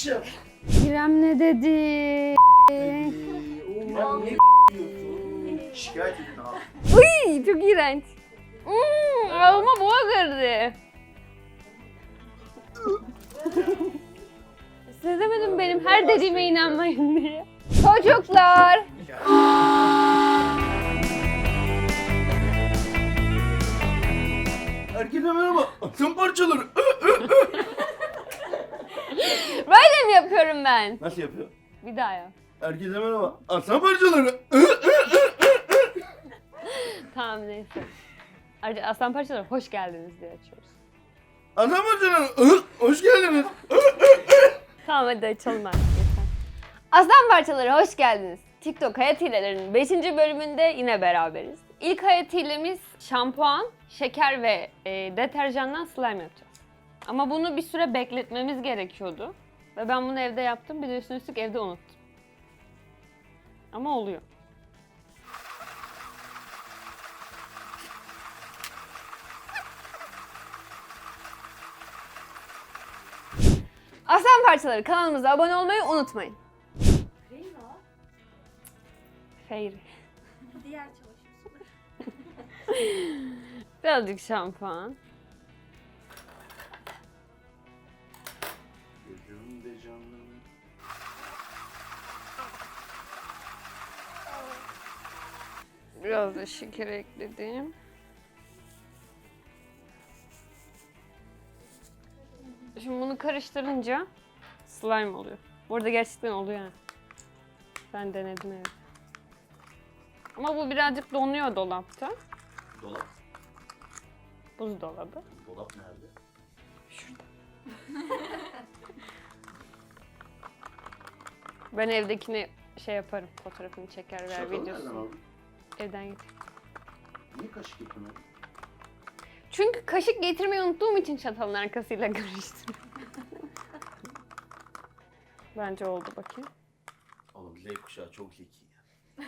akşam. İrem ne dedi? Diyorsun? Şikayet edin abi. Uy çok iğrenç. Hmm, ağıma boğa girdi. Size demedim benim her dediğime inanmayın diye. Çocuklar. Herkese merhaba. Atın parçaları. Böyle mi yapıyorum ben? Nasıl yapıyor? Bir daha yap. Herkese merhaba. Aslan parçaları. Tamam neyse. Ayrıca aslan parçaları hoş geldiniz diye açıyoruz. Aslan parçaları. Hoş geldiniz. Tamam hadi açalım artık yeter. Aslan parçaları hoş geldiniz. TikTok hayat hilelerinin 5. bölümünde yine beraberiz. İlk hayat hilemiz şampuan, şeker ve e, deterjandan slime yapacağız. Ama bunu bir süre bekletmemiz gerekiyordu. Ve ben bunu evde yaptım. Bir de üstüne üstlük evde unuttum. Ama oluyor. Aslan parçaları kanalımıza abone olmayı unutmayın. Reyna, Feyri. diğer çalışıyorsun. Birazcık şampuan. Biraz da şeker ekledim. Şimdi bunu karıştırınca slime oluyor. Bu arada gerçekten oluyor yani. Ben denedim evet. Ama bu birazcık donuyor dolapta. Dolap. Buzdolabı. Dolap nerede? Şurada. Ben evdekini şey yaparım. Fotoğrafını çeker ver Şakalı nereden videosunu. Evden getir. Niye kaşık getirmedin? Çünkü kaşık getirmeyi unuttuğum için çatalın arkasıyla karıştırdım. Bence oldu bakayım. Oğlum Z kuşağı çok zeki ya.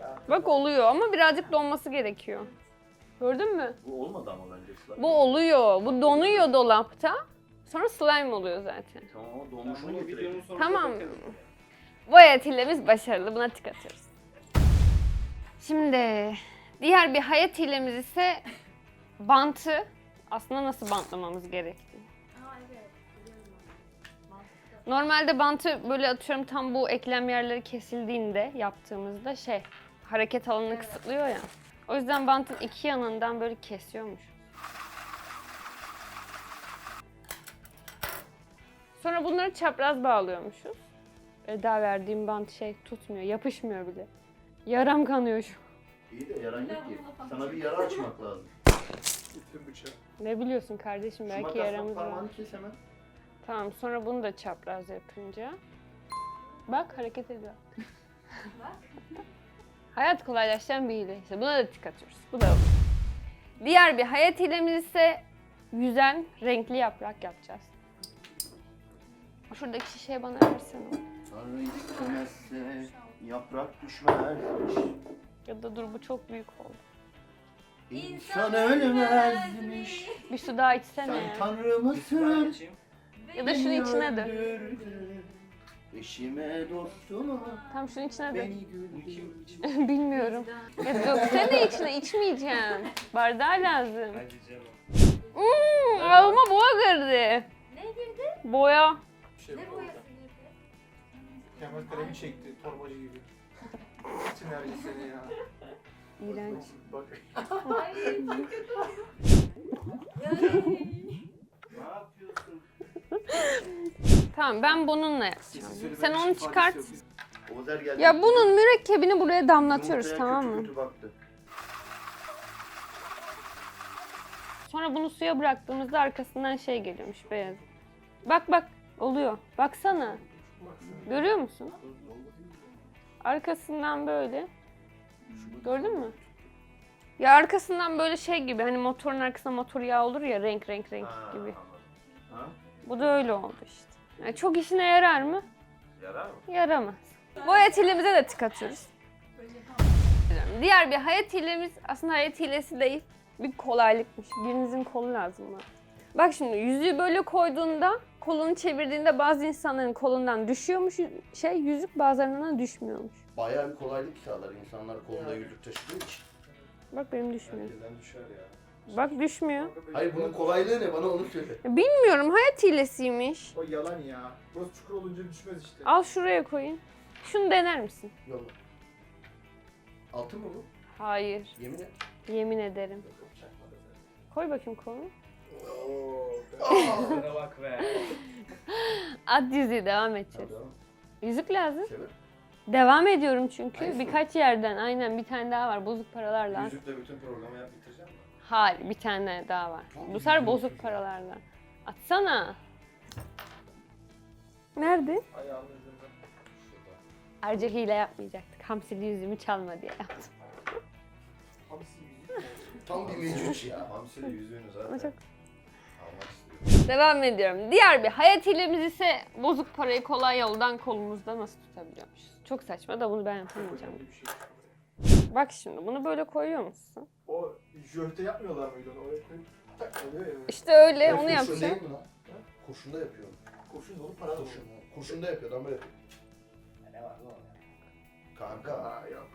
ya. Bak oluyor ama birazcık donması gerekiyor. Gördün mü? Bu olmadı ama bence slime. Bu oluyor. Bu donuyor dolapta. Sonra slime oluyor zaten. Tamam ama donmuşunu getirelim. Tamam. Bu hayat hilemiz başarılı. Buna tık atıyoruz. Şimdi diğer bir hayat hilemiz ise bantı aslında nasıl bantlamamız gerektiği. Normalde bantı böyle atıyorum tam bu eklem yerleri kesildiğinde yaptığımızda şey hareket alanını Evet. kısıtlıyor ya. O yüzden bantın iki yanından böyle kesiyormuş. Sonra bunları çapraz bağlıyormuşuz. E, daha verdiğim bant şey tutmuyor, yapışmıyor bile. Yaram kanıyor şu. İyi de yaran yok ki. Sana bir yara açmak lazım. Getir bıçağı. Ne biliyorsun kardeşim Şu belki makasla yaramız var. parmağını kes hemen. Tamam sonra bunu da çapraz yapınca. Bak hareket ediyor. hayat kolaylaştıran bir hile işte. Buna da tık atıyoruz. Bu da olur. Diğer bir hayat hilemiz ise yüzen renkli yaprak yapacağız. Şuradaki şişeyi bana versene. Tanrı istemezse yaprak düşmezmiş. Ya da dur bu çok büyük oldu. İnsan ölmezmiş. Bir su daha içsene Sen ya. tanrı mısın? Ya da şunun içine dök. Öldürdün. Eşime dostuma Tam şunun içine dök. beni güldürdün. Bilmiyorum. Ya döksene içine içmeyeceğim. Bardağı lazım. Hmm, ağıma boğa girdi. Ne girdi? Boya. Bir şey Ne girdi? Kemal kalemi çekti torbacı gibi. Bütün her seni ya. İğrenç. Bak. Ay çok kötü. Ne yapıyorsun? Tamam ben bununla yapacağım. Sen onu çıkart. Ozer geldi. Ya bunun mürekkebini buraya damlatıyoruz Yumurtaya tamam kötü mı? kötü baktı. Sonra bunu suya bıraktığımızda arkasından şey geliyormuş beyaz. Bak bak oluyor. Baksana. Görüyor musun? Arkasından böyle. Gördün mü? Ya arkasından böyle şey gibi hani motorun arkasında motor yağı olur ya renk renk renk Ha, gibi. anladım. Ha? Bu da öyle oldu işte. Yani çok işine yarar mı? Yarar mı? Yaramaz. Bu hayat hilemize de tık atıyoruz. Diğer bir hayat hilemiz aslında hayat hilesi değil. Bir kolaylıkmış. Birinizin kolu lazım bana. Bak şimdi yüzüğü böyle koyduğunda kolunu çevirdiğinde bazı insanların kolundan düşüyormuş şey yüzük bazılarından düşmüyormuş. Bayağı bir kolaylık sağlar insanlar kolunda yüzük taşıdığı için. Bak benim düşmüyor. Herkesten düşer ya. Bak düşmüyor. Hayır bunun kolaylığı ne? Bana onu söyle. Bilmiyorum hayat hilesiymiş. O yalan ya. Burası çukur olunca düşmez işte. Al şuraya koyayım. Şunu dener misin? Yolla. Altın mı bu? Hayır. Yemin et. Yemin ederim. Koy bakayım kolunu. Oo. Sana bak be. At yüzüğü devam edeceğiz. Tamam. Yüzük lazım. Devam ediyorum çünkü. Mı? Birkaç yerden aynen bir tane daha var. Bozuk paralar lazım. Yüzükle bütün programı yap bitireceğim mi? Hayır bir tane daha var. Tamam, Bu sefer yüzüğü bozuk yapacağım. paralarla. Atsana. Nerede? Ayağının. Şurada. Ayrıca hile yapmayacaktık. Hamsili yüzümü çalma diye yaptım. Hamsi yüzük. Tam bir mecus ya. Hamsili yüzüğünü zaten Ama çok... Devam ediyorum. Diğer bir hayat hilemiz ise bozuk parayı kolay yoldan kolumuzda nasıl tutabiliyormuşuz. Çok saçma da bunu ben yapamayacağım. Şey. Bak şimdi bunu böyle koyuyor musun? O jöhte yapmıyorlar mıydı onu? Oraya koyup tak oluyor ya. İşte öyle Ya onu kurşun yapacağım. değil mi lan? Kurşunda yapıyor. Kurşun dolu para dolu. Kurşun. Kurşunda yapıyor. Adam böyle yapıyor. Ne var lan? Kanka. Aa yok.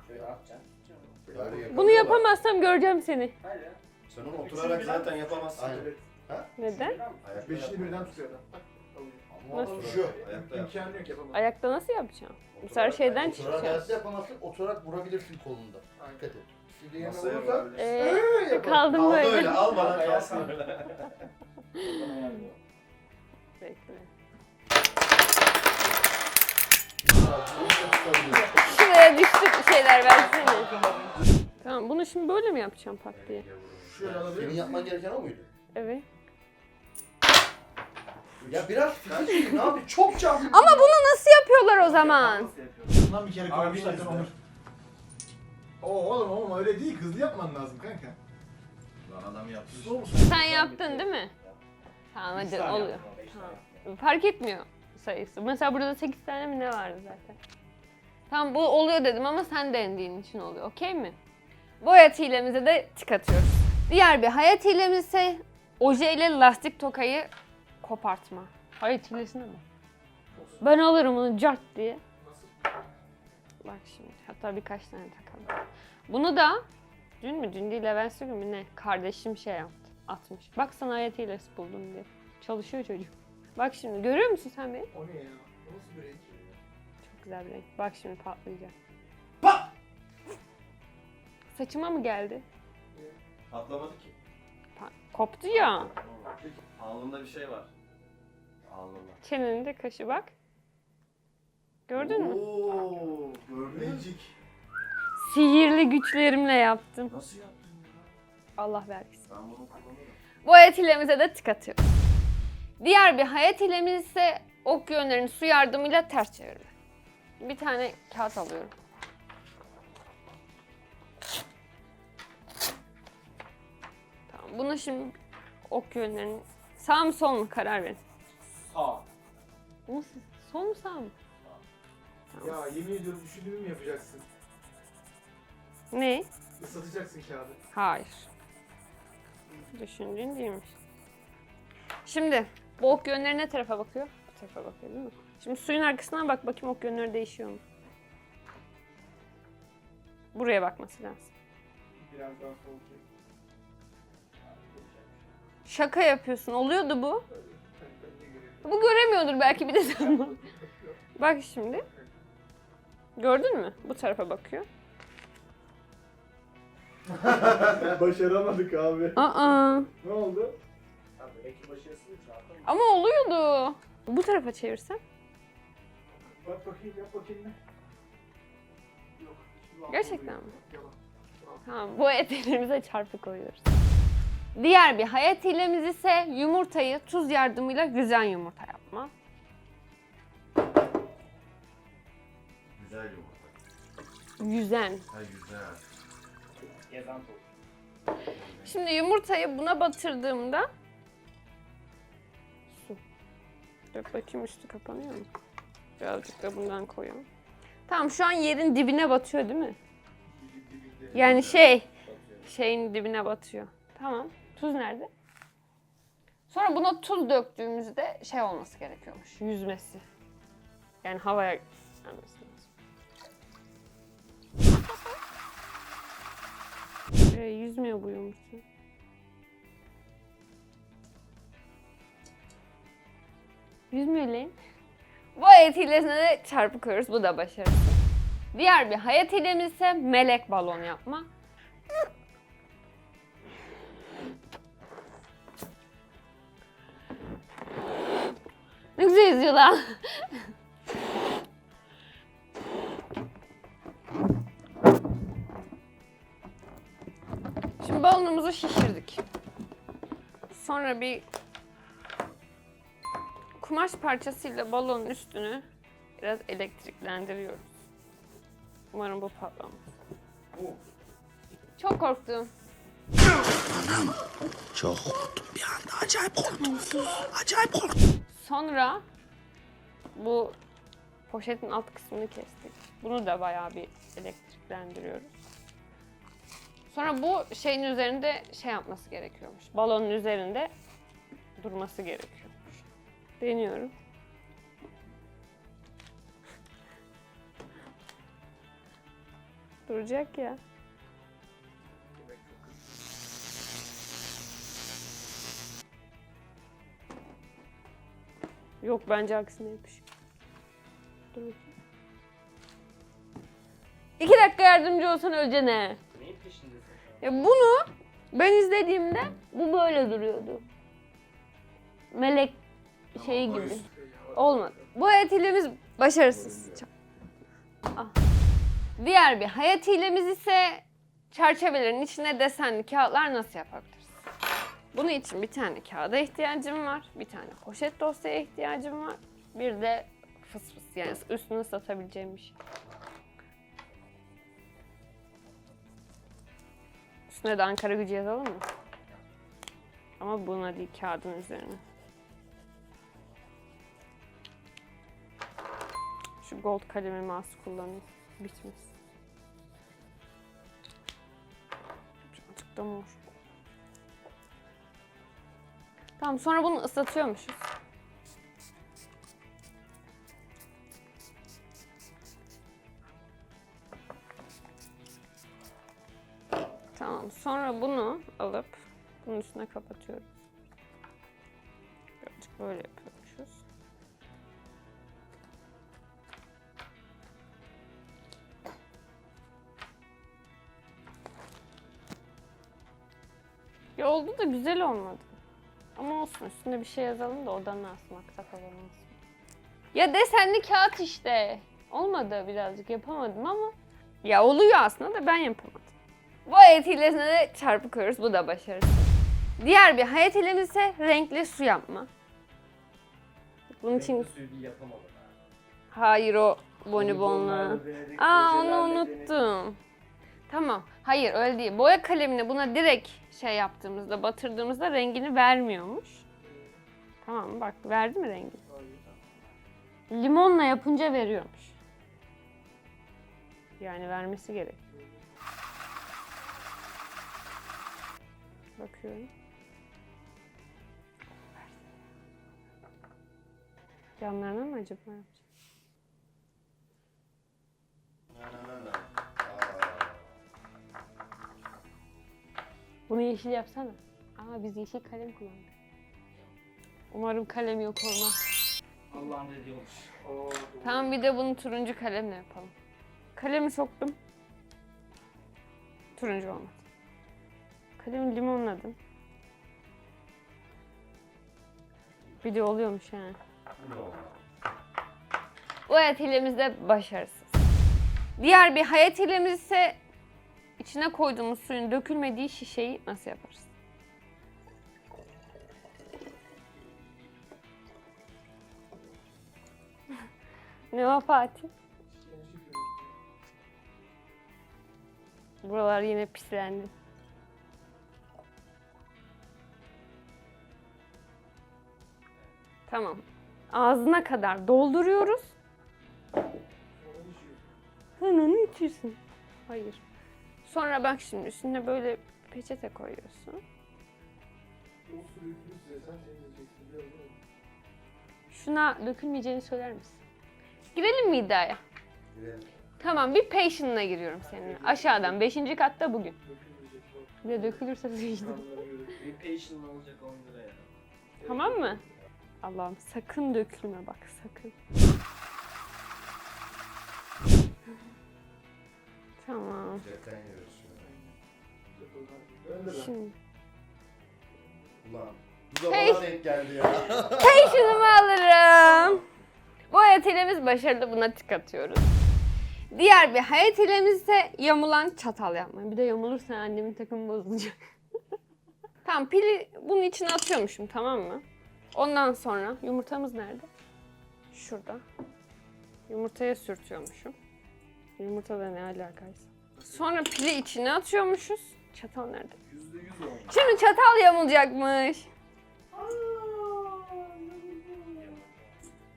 Böyle yapıyor. Bunu yapamazsam göreceğim seni. Hayır ya. Sen onu oturarak zaten yapamazsın. Aynen. Evet. Neden? Ayakta Beşini birden tutuyor adam. Tak, alıyor. Ama Nasıl? oturuyor. Ayakta yap. İmkanı yok yapamaz. Ayakta nasıl yapacağım? Bu sefer şeyden Oturarak çıkacağız. hayatta yapamazsın. Oturarak vurabilirsin kolunda. Aynen. Dikkat et. Şimdi yerine Masaya vurursan. vurabilirsin. Ee, Ee, kaldım Al böyle. öyle. Al bana kalsın öyle. Bekle. Şuraya düştü bir şeyler versene. Tamam bunu şimdi böyle mi yapacağım pat diye? Şöyle alabilir Senin misin? yapman gereken o muydu? Evet. Ya biraz fikir ne yapayım? Çok çabuk. Ama bunu nasıl yapıyorlar o zaman? Bundan bir kere Abi koymuşlar işte. Onur. Oo oğlum oğlum öyle değil. Hızlı yapman lazım kanka. Lan adam yaptı. Hızlı olmuş. Sen yaptın değil mi? Tamam hadi oluyor. Fark etmiyor sayısı. Mesela burada 8 tane mi ne vardı zaten? Tamam bu oluyor dedim ama sen denediğin için oluyor. Okey mi? Bu hayat hilemize de tık atıyoruz. Diğer bir hayat hilemiz ise oje ile lastik tokayı kopartma. Hayat hilesine bak. Ben alırım onu cart diye. Bak şimdi hatta birkaç tane takalım. Bunu da dün mü dün değil evvelsi gün mü ne kardeşim şey yaptı atmış. Bak sana hayat hilesi buldum diye. Çalışıyor çocuk. Bak şimdi görüyor musun sen beni? O ne ya? O nasıl bir renk? Çok güzel bir renk. Bak şimdi patlayacak. Pat! Saçıma mı geldi? Patlamadı ki. Koptu ya. Alnında bir şey var. Alnında. Çeneni kaşı bak. Gördün mü? Oo? Magic. Sihirli güçlerimle yaptım. Nasıl yaptın ya? Allah vergisi. Ben bunu kullanırım. Bu hayat hilemize de tık atıyoruz. Diğer bir hayat hilemiz ise ok yönlerini su yardımıyla ters çevirme. Bir tane kağıt alıyorum. Bunu şimdi ok yönlerini sağ mı sol mu karar verin. Sağ. Nasıl? Sol mu sağ mı? Ya yemin ediyorum düşündüğümü mü yapacaksın? Ne? Islatacaksın kağıdı. Hayır. Düşündüğün değilmiş. Şimdi bu ok yönleri ne tarafa bakıyor? Bu tarafa bakıyor değil mi? Şimdi suyun arkasından bak bakayım ok yönleri değişiyor mu? Buraya bakması lazım. Biraz daha soğuk. Şaka yapıyorsun. Oluyordu bu. Bu göremiyordur belki bir de sen bak. Bak şimdi. Gördün mü? Bu tarafa bakıyor. Başaramadık abi. Aa. Ne oldu? Abi. Ama oluyordu. Bu tarafa çevirsen. Bak bakayım yap bakayım ne? Yok. hiçbir Gerçekten mi? Yalan. Tamam, bu et elimize çarpı koyuyoruz. Diğer bir hayat hilemiz ise yumurtayı tuz yardımıyla yüzen yumurta yapma. Güzel yumurta. Yüzen. Ha güzel. Gezen. Şimdi yumurtayı buna batırdığımda su. Dur bakayım üstü kapanıyor mu? Birazcık da bundan koyalım. Tamam şu an yerin dibine batıyor değil mi? Yani şey, şeyin dibine batıyor. Tamam. Tuz nerede? Sonra buna tuz döktüğümüzde şey olması gerekiyormuş. Yüzmesi. Yani havaya gelmesi lazım. Ee, yüzmüyor bu yumurta. Yüzmüyor lan. Bu hayat hilesine de çarpı koyuyoruz. Bu da başarılı. Diğer bir hayat hilemiz ise melek balon yapma. Ne güzel yüzüyor lan. Şimdi balonumuzu şişirdik. Sonra bir kumaş parçasıyla balonun üstünü biraz elektriklendiriyoruz. Umarım bu patlamaz. Çok korktum. Çok korktum bir anda. Acayip korktum. Acayip korktum. Sonra bu poşetin alt kısmını kestik. Bunu da bayağı bir elektriklendiriyoruz. Sonra bu şeyin üzerinde şey yapması gerekiyormuş. Balonun üzerinde durması gerekiyormuş. Deniyorum. Duracak ya. Yok bence aksine. Dur bakayım. İki dakika yardımcı olsan ölce ne? Neyin peşindesin? Ya bunu ben izlediğimde bu böyle duruyordu. Melek şeyi gibi. Olmadı. Bu hayat hilemiz başarısız. Çok- Ah. Diğer bir hayat hilemiz ise çerçevelerin içine desenli kağıtlar nasıl yapabiliriz? Bunun için bir tane kağıda ihtiyacım var, bir tane poşet dosyaya ihtiyacım var, bir de fıs fıs yani üstünü ıslatabileceğim bir şey. Üstüne de Ankara gücü yazalım mı? Ama buna değil kağıdın üzerine. Şu gold kalemimi az kullanayım. Bitmez. Birazcık da mor. Tamam sonra bunu ıslatıyormuşuz. Tamam sonra bunu alıp bunun üstüne kapatıyoruz. Birazcık böyle yapıyormuşuz. Ya oldu da güzel olmadı. Ama olsun üstünde bir şey yazalım da odanın asmakta falan olsun. Ya desenli kağıt işte. Olmadı birazcık yapamadım ama. Ya oluyor aslında da ben yapamadım. Bu hayat hilesine de çarpı koyuyoruz. Bu da başarısız. Diğer bir hayat hilemiz ise renkli su yapma. Bunun için... Renkli suyu bir yapamadım ha. Hayır o denedik, Aa onu unuttum. Tamam. Hayır öyle değil. Boya kalemini buna direkt şey yaptığımızda, batırdığımızda rengini vermiyormuş. Tamam mı? Bak verdi mi rengi? Limonla yapınca veriyormuş. Yani vermesi gerek. Bakıyorum. Yanlarına mı acaba yapacağım? Bunu yeşil yapsana. Aa biz yeşil kalem kullandık. Umarım kalem yok olmaz. Allah'ın dediği olmuş. Oo, Tamam bir de bunu turuncu kalemle yapalım. Kalemi soktum. Turuncu olmadı. Kalemi limonladım. Bir de oluyormuş yani. Ne? Bu hayat hilemiz de başarısız. Diğer bir hayat hilemiz ise içine koyduğumuz suyun dökülmediği şişeyi nasıl yaparız? ne o Fatih? Buralar yine pislendi. Tamam. Ağzına kadar dolduruyoruz. Hemen içirsin. Hayır. Sonra bak şimdi üstüne böyle peçete koyuyorsun. Şuna dökülmeyeceğini söyler misin? Girelim mi iddiaya? Girelim. Tamam bir patient'ına giriyorum seninle. Aşağıdan 5. katta bugün. Bir de dökülürse sıçtım. Bir patient olacak 10 lira ya. Tamam mı? Allah'ım sakın dökülme bak sakın. Tamam. Yakın yiyoruz şimdi. Şimdi Ulan. Bu da Hey. bana denk geldi ya. patient'ımı alırım. Bu hayat hilemiz başarılı buna tık atıyoruz. Diğer bir hayat hilemiz ise yamulan çatal yapma. Bir de yamulursa annemin takımı bozulacak. tamam pili bunun içine atıyormuşum tamam mı? Ondan sonra yumurtamız nerede? Şurada. Yumurtaya sürtüyormuşum. Yumurta da ne alakaysa. Sonra pili içine atıyormuşuz. Çatal nerede? Yüzde yüz olmuş. Şimdi çatal yamulacakmış.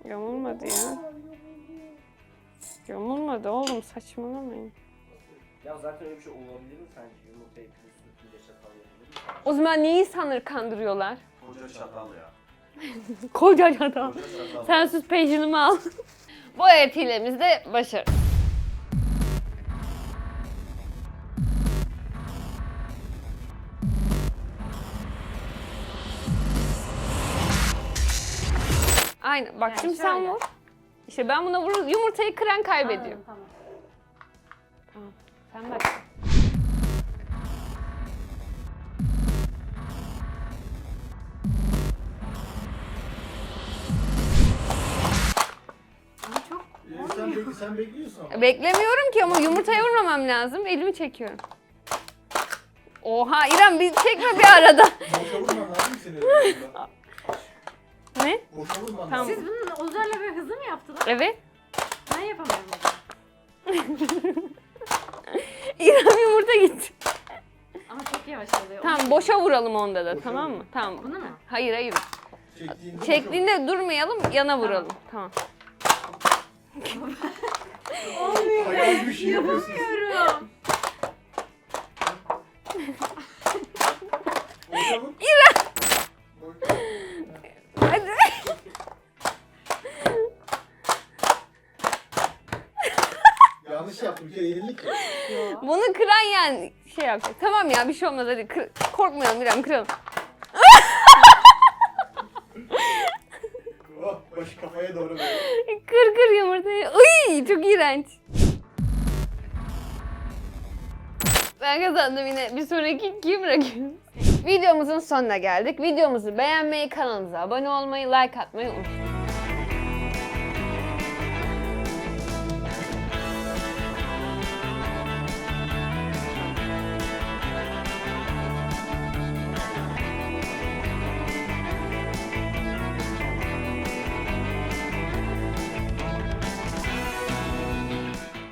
Yamulmadı ya. Yamulmadı oğlum saçmalamayın. Ya zaten öyle bir şey olabilir mi sence? Yumurtayı pil sürtünce çatal yapılır mı? O zaman neyi sanır kandırıyorlar? Koca çatal ya. Koca çatal. Koca çatal. Sen sus pejinimi al. Bu evet hilemiz de başarı. Aynen. Bak Yani şimdi sen şöyle. vur. İşte ben buna vurur. Yumurtayı kıran kaybediyor. Tamam. Tamam. Sen bak. Ama çok Ee, sen, bek sen bekliyorsun ama. Beklemiyorum ki ama yumurtaya vurmamam lazım. Elimi çekiyorum. Oha İrem bir çekme bir arada. Boşa vurman lazım seni Tamam. Siz bunun Ozan'la böyle hızlı mı yaptılar? Evet. Ben zaman. İrem yumurta gitti. Ama çok yavaş oluyor. Tamam boşa vuralım onda da Boşa tamam mı? vur. Tamam. Bunu mu? Hayır hayır. Çektiğinde Çektiğinde durmayalım yana vuralım. Tamam. vur. Hayal bir şey. Yapamıyorum. Boşa Yenildik ya. Bunu kıran yani şey yapacak. Tamam ya bir şey olmaz hadi kır, korkmayalım İrem kıralım. Oh, başı kafaya doğru böyle. Kır kır yumurtayı. Uy çok iğrenç. Ben kazandım yine. Bir sonraki ikiyi bırakıyorum. Videomuzun sonuna geldik. Videomuzu beğenmeyi, kanalımıza abone olmayı, like atmayı unutmayın.